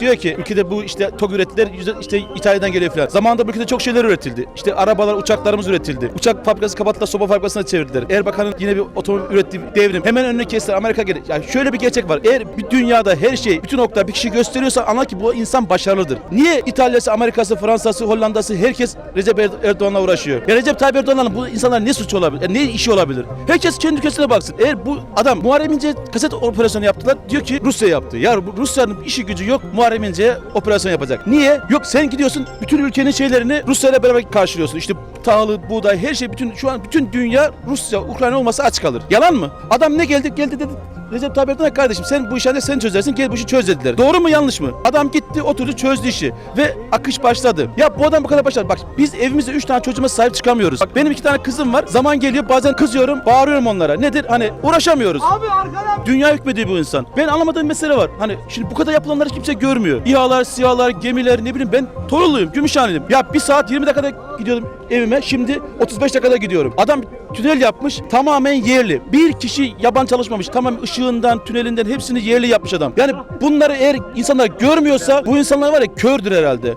diyor ki ülkede bu işte TOG ürettiler işte İtalya'dan geliyor falan. Zamanında bu ülkede çok şeyler üretildi. İşte arabalar, uçaklarımız üretildi. Uçak fabrikası kapattılar, soba fabrikasına çevirdiler. Erbakan'ın yine bir otomobil ürettiği devrim. Hemen önüne kestiler. Amerika geldi. Yani şöyle bir gerçek var. Eğer bir dünyada her şey, bütün nokta bir kişi gösteriyorsa anla ki bu insan başarılıdır. Niye İtalya'sı, Amerika'sı, Fransa'sı, Hollanda'sı herkes Recep Er- Erdoğan'la uğraşıyor? Ya Recep Tayyip Erdoğan'la bu insanlar ne suç olabilir? Ya ne işi olabilir? Herkes kendi ülkesine baksın. Eğer bu adam Muharrem İnce kaset operasyonu yaptılar. Diyor ki Rusya yaptı. Ya Rusya'nın işi gücü yok. Muharrem İnce'ye operasyon yapacak. Niye? Yok sen gidiyorsun bütün ülkenin şeylerini Rusya ile beraber karşılıyorsun. İşte tahılı, buğday, her şey bütün şu an bütün dünya Rusya, Ukrayna olmasa aç kalır. Yalan mı? Adam ne geldi? Geldi dedi. Recep Tayyip Erdoğan kardeşim sen bu işi sen çözersin gel bu işi çöz dediler. Doğru mu yanlış mı? Adam gitti oturdu çözdü işi ve akış başladı. Ya bu adam bu kadar başladı. Bak biz evimizde 3 tane çocuğuma sahip çıkamıyoruz. Bak benim iki tane kızım var. Zaman geliyor bazen kızıyorum bağırıyorum onlara. Nedir? Hani uğraşamıyoruz. Abi arkadan Dünya hükmediyor bu insan. Ben anlamadığım mesele var. Hani şimdi bu kadar yapılanları kimse görmüyor. İHA'lar, SİHA'lar, gemiler ne bileyim ben Torunluyum, Gümüşhaneliyim. Ya bir saat 20 dakikada gidiyordum evime. Şimdi 35 dakikada gidiyorum. Adam tünel yapmış tamamen yerli. Bir kişi yaban çalışmamış. Tamam ışığından, tünelinden hepsini yerli yapmış adam. Yani bunları eğer insanlar görmüyorsa bu insanlar var ya kördür herhalde.